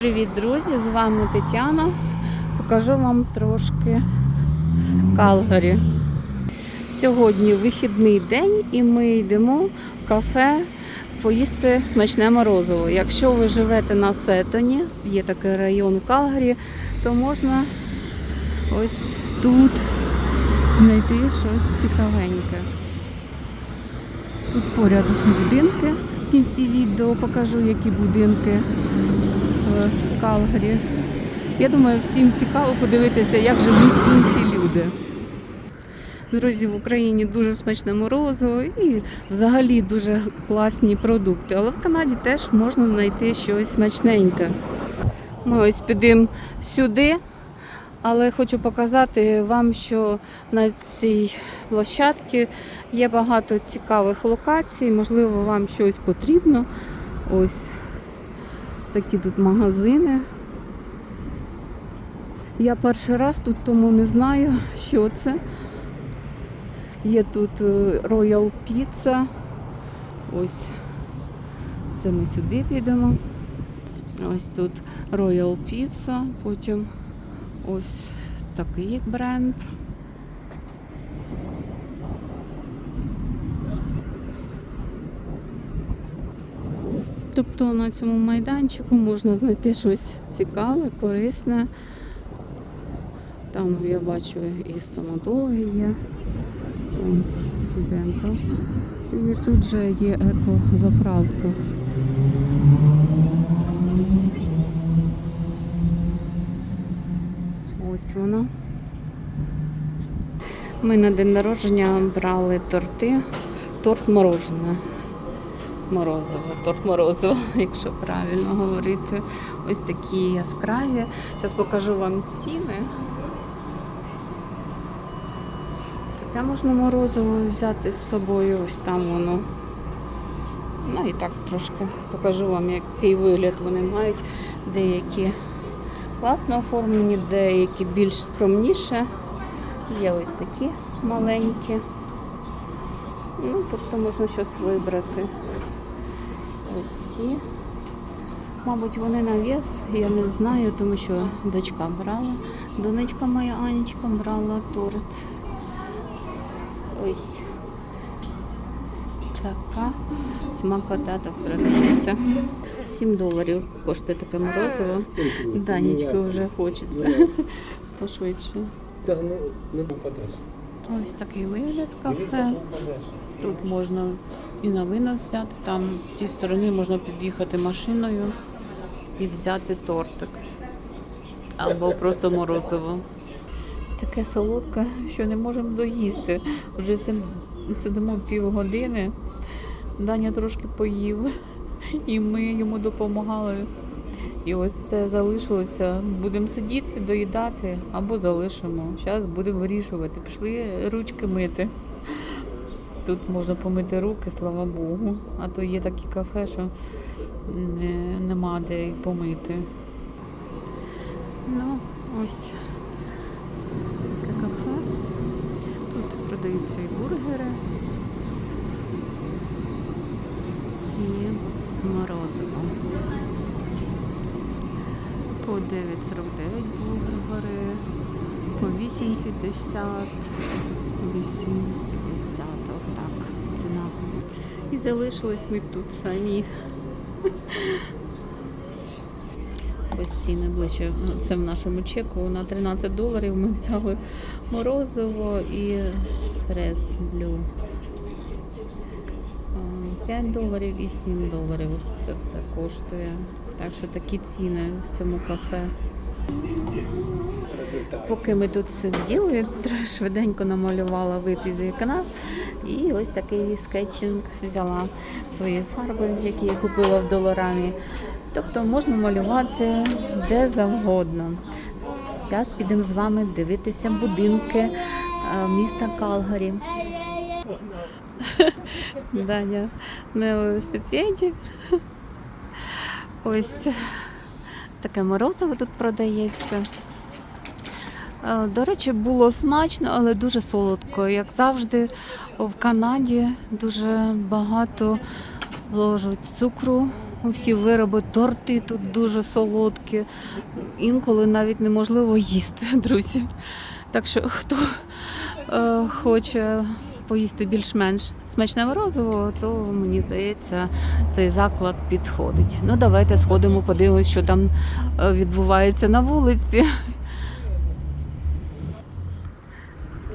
Привіт, друзі! З вами Тетяна. Покажу вам трошки Калгарі. Сьогодні вихідний день і ми йдемо в кафе поїсти смачне морозиво. Якщо ви живете на Сетоні, є такий район в Калгарі, то можна ось тут знайти щось цікавеньке. Тут поряд будинки. В кінці відео покажу, які будинки в Калгарі. Я думаю, всім цікаво подивитися, як живуть інші люди. Друзі, в Україні дуже смачне морозиво і взагалі дуже класні продукти. Але в Канаді теж можна знайти щось смачненьке. Ми ось підемо сюди, але хочу показати вам, що на цій площадці є багато цікавих локацій. Можливо, вам щось потрібно. Ось такі тут магазини. Я перший раз тут тому не знаю, що це. Є тут е, Royal Pizza. Ось це ми сюди підемо. Ось тут Royal Pizza, потім ось такий бренд. Тобто на цьому майданчику можна знайти щось цікаве, корисне. Там я бачу і стоматологи є, дентал. І тут же є екозаправка. Ось вона. Ми на день народження брали торти, торт морожене морозиво, торт морозиво, якщо правильно говорити. Ось такі яскраві. Зараз покажу вам ціни. Таке можна морозиво взяти з собою, ось там воно. Ну і так трошки покажу вам, який вигляд вони мають. Деякі класно оформлені, деякі більш скромніше. Є ось такі маленькі. Ну, тобто можна щось вибрати. Ось ці. Мабуть, вони на вес, я не знаю, тому що дочка брала. Донечка моя Анечка брала торт. Ось така смакота тут продається. 7 доларів коштує таке морозиво. Данечка вже хочеться. Пошвидше. Ось такий вигляд кафе. Тут можна і на винос взяти, там з тієї сторони можна під'їхати машиною і взяти тортик. Або просто морозиво. Таке солодке, що не можемо доїсти. Вже сидимо півгодини. Даня трошки поїв, і ми йому допомагали. І ось це залишилося. Будемо сидіти, доїдати або залишимо. Зараз будемо вирішувати. Пішли ручки мити. Тут можна помити руки, слава Богу. А то є такі кафе, що не, нема де помити. Ну, ось таке кафе. Тут продаються і бургери, і морозиво. По 9,49 бургери, по 8,50, 8,50, отак ціна. І залишились ми тут самі. Ось ціни ближче. Ну, Це в нашому чеку на 13 доларів ми взяли морозиво і фрез блю. 5 доларів і 7 доларів. Це все коштує. Так що такі ціни в цьому кафе. Поки ми тут сиділи, я швиденько намалювала вид із вікна. І ось такий скетчинг взяла свої фарби, які я купила в доларамі. Тобто можна малювати де завгодно. Зараз підемо з вами дивитися будинки е, міста Калгарі. Даня на велосипеді. Ось таке морозиво тут продається. Е, До речі, було смачно, але дуже солодко. Як завжди, в Канаді дуже багато вложуть цукру всі вироби, торти тут дуже солодкі. Інколи навіть неможливо їсти, друзі. Так що хто е, хоче поїсти більш-менш смачне морозиво, то мені здається, цей заклад підходить. Ну, давайте сходимо, подивимось, що там е, відбувається на вулиці.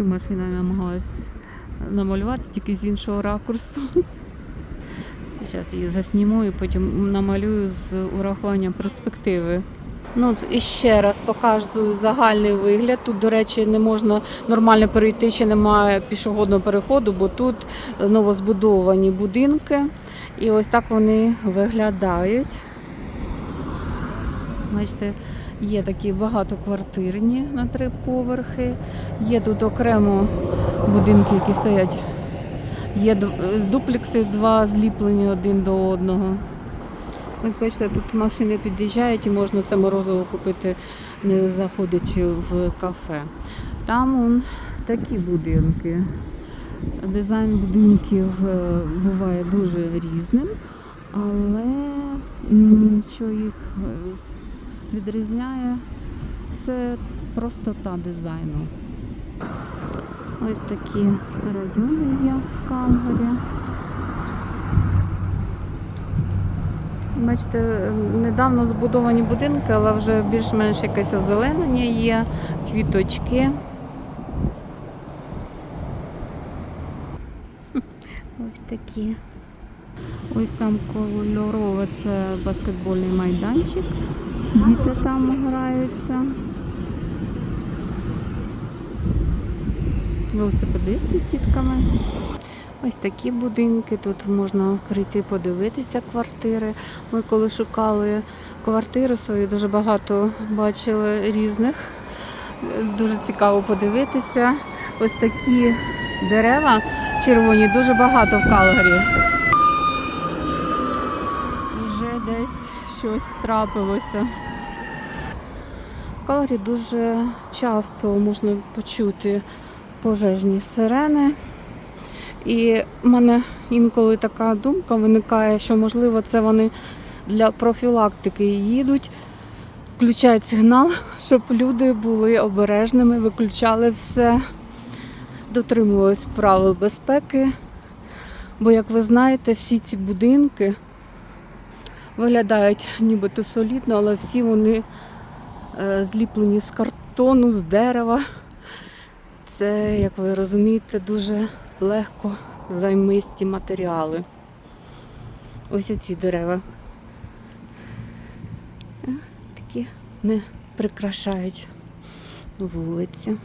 Цю машину намагалась намалювати тільки з іншого ракурсу. Зараз її засніму і потім намалюю з урахуванням перспективи. Ну, і ще раз покажу загальний вигляд. Тут, до речі, не можна нормально перейти, ще немає пішохідного переходу, бо тут новозбудовані будинки. І ось так вони виглядають. Бачите, є такі багатоквартирні на три поверхи. Є тут окремо будинки, які стоять. Є дуплекси два зліплені один до одного. Ось бачите, тут машини під'їжджають і можна це морозиво купити, не заходячи в кафе. Там он, такі будинки. Дизайн будинків е, буває дуже різним, але що їх е, відрізняє, це простота дизайну. Ось такі райони є в Калгарі. Бачите, недавно збудовані будинки, але вже більш-менш якесь озеленення є, квіточки. Ось такі. Ось там кольорове це баскетбольний майданчик. Діти там граються. Велосипедисти з тітками. Ось такі будинки. Тут можна прийти подивитися квартири. Ми коли шукали квартири свої, дуже багато бачили різних. Дуже цікаво подивитися. Ось такі дерева червоні, дуже багато в Калгарі. Вже десь щось трапилося. Калгарі дуже часто можна почути пожежні сирени. І в мене інколи така думка виникає, що можливо це вони для профілактики їдуть, включають сигнал, щоб люди були обережними, виключали все, дотримувались правил безпеки. Бо, як ви знаєте, всі ці будинки виглядають нібито солідно, але всі вони зліплені з картону, з дерева. Це, як ви розумієте, дуже легко займисті матеріали. Ось ці дерева. Е, Такі не прикрашають вулиці.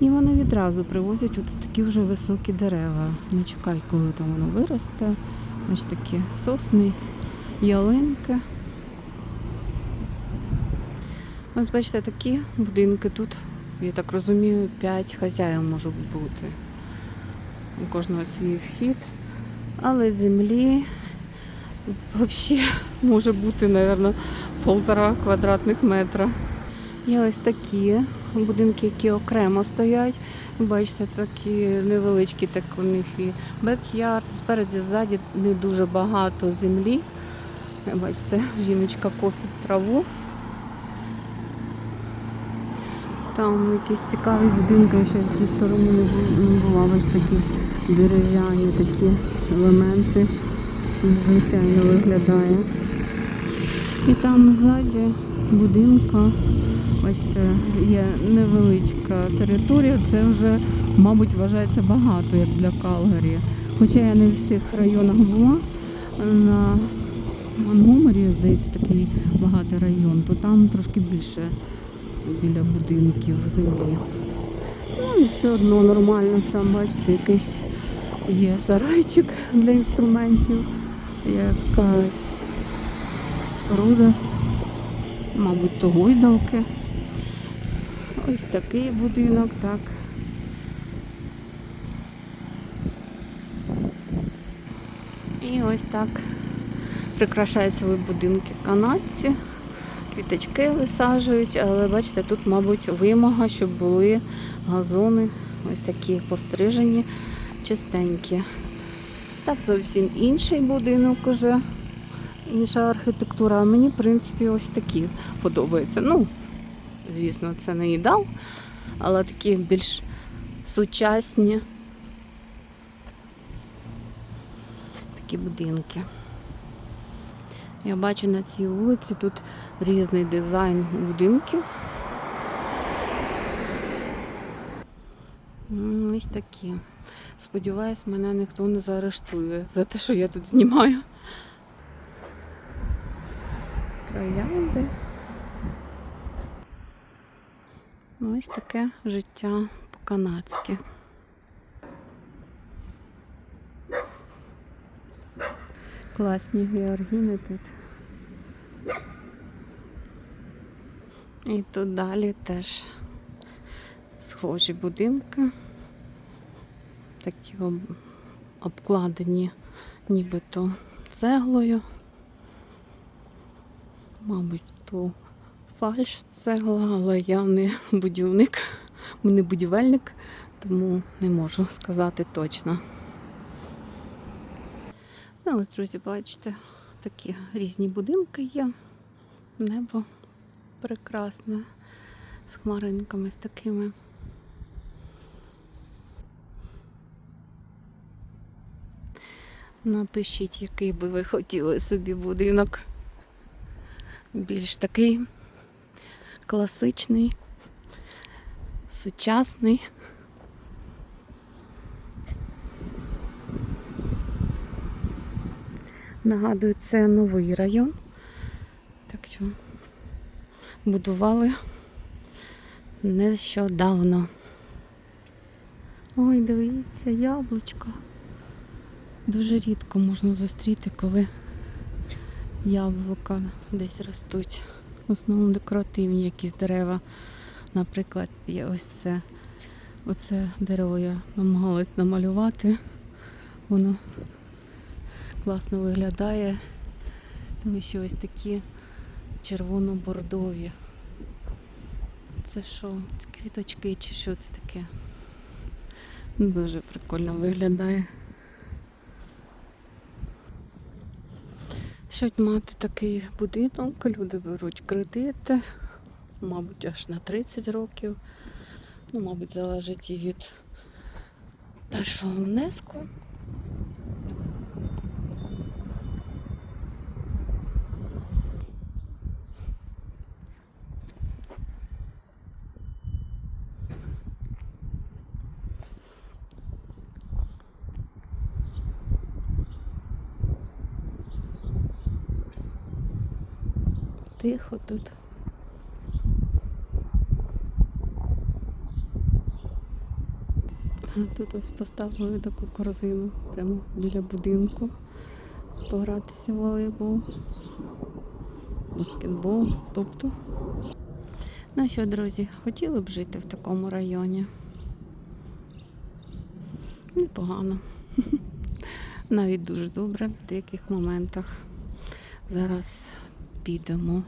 І вони відразу привозять от такі вже високі дерева. Не чекають, коли там воно виросте. Ось такі сосни, ялинки. Ось бачите, такі будинки тут я так розумію, 5 хазяїв може бути. У кожного свій вхід. Але землі взагалі може бути, мабуть, полтора квадратних метра. Є ось такі будинки, які окремо стоять. Бачите, такі невеличкі, так у них і бек-ярд. Спереді, ззаді не дуже багато землі. Бачите, жіночка косить траву. Там якісь цікаві будинки, ще в цій стороні не бу- не була. Бачите, якісь дерев'яні такі елементи. Звичайно виглядає. І там ззаді будинка, бачите, є невеличка територія. Це вже, мабуть, вважається багато, як для Калгарі. Хоча я не в всіх районах була. На Монгомері, здається, такий багатий район, то там трошки більше біля будинків землі. Ну і все одно нормально. Там, бачите, якийсь є сарайчик для інструментів, якась споруда, мабуть, то гойдалки. Ось такий будинок, так. І ось так прикрашають свої будинки канадці квіточки висаджують, але бачите, тут, мабуть, вимога, щоб були газони ось такі пострижені, чистенькі. Так, зовсім інший будинок уже інша архітектура. Мені, в принципі, ось такі подобаються. Ну, звісно, це не ідеал, але такі більш сучасні. Такі будинки. Я бачу на цій вулиці тут різний дизайн будинків. Ось такі. Сподіваюсь, мене ніхто не заарештує за те, що я тут знімаю. Троянди. Ну, Ось таке життя по-канадськи. Класні георгіни тут. І тут далі теж схожі будинки. Такі обкладені нібито цеглою. Мабуть, то фальш цегла, але я не будівник, не будівельник, тому не можу сказати точно. Ось, друзі, бачите, такі різні будинки є. Небо прекрасне з хмаринками з такими. Напишіть, який би ви хотіли собі будинок. Більш такий класичний, сучасний. Нагадую, це новий район. Так що будували нещодавно. Ой, дивіться, яблучко. Дуже рідко можна зустріти, коли яблука десь ростуть. В основному декоративні якісь дерева. Наприклад, є ось це. Оце дерево я намагалась намалювати. Воно класно виглядає, тому що ось такі червоно-бордові. Це що? Це квіточки чи що це таке? Дуже прикольно виглядає. Щоб мати такий будинок, люди беруть кредити, мабуть, аж на 30 років. Ну, мабуть, залежить і від першого внеску. Тихо тут. Тут ось поставили таку корзину прямо біля будинку. Погратися в волейбол, баскетбол, тобто. Ну що, друзі, хотіли б жити в такому районі? Непогано. Навіть дуже добре в деяких моментах. Зараз підемо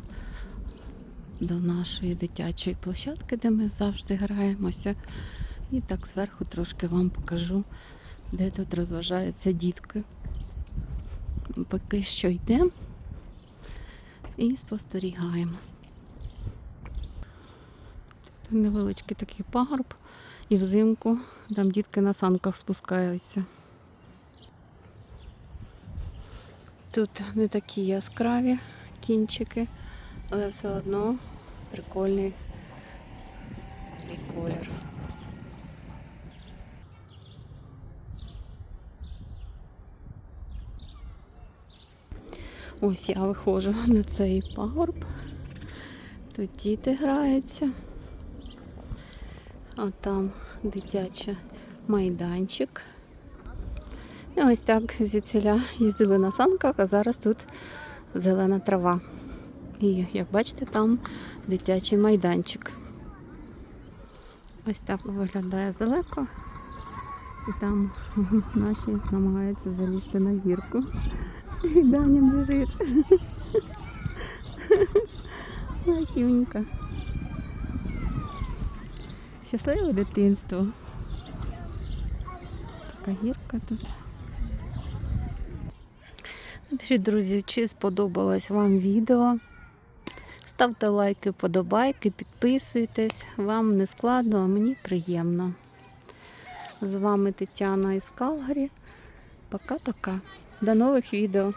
до нашої дитячої площадки, де ми завжди граємося. І так зверху трошки вам покажу, де тут розважаються дітки. Поки що йдемо і спостерігаємо. Тут невеличкий такий пагорб, і взимку там дітки на санках спускаються. Тут не такі яскраві кінчики, але все одно прикольний колір. Ось я виходжу на цей пагорб. Тут діти граються. А там дитячий майданчик. І ось так звідсіля їздили на санках, а зараз тут зелена трава. І як бачите, там дитячий майданчик. Ось так виглядає здалеко. І там наші намагаються залізти на гірку. І Даня біжить. Масюнька. Щасливе дитинство. Така гірка тут. Скажіть, друзі, чи сподобалось вам відео? Ставте лайки, подобайки, підписуйтесь. Вам не складно, а мені приємно. З вами Тетяна із Калгарі. Пока-пока. До нових відео.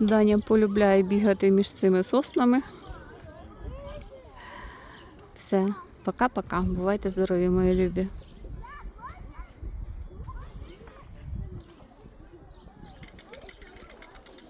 Даня полюбляє бігати між цими соснами. Все, пока-пока. Бувайте здорові, мої любі.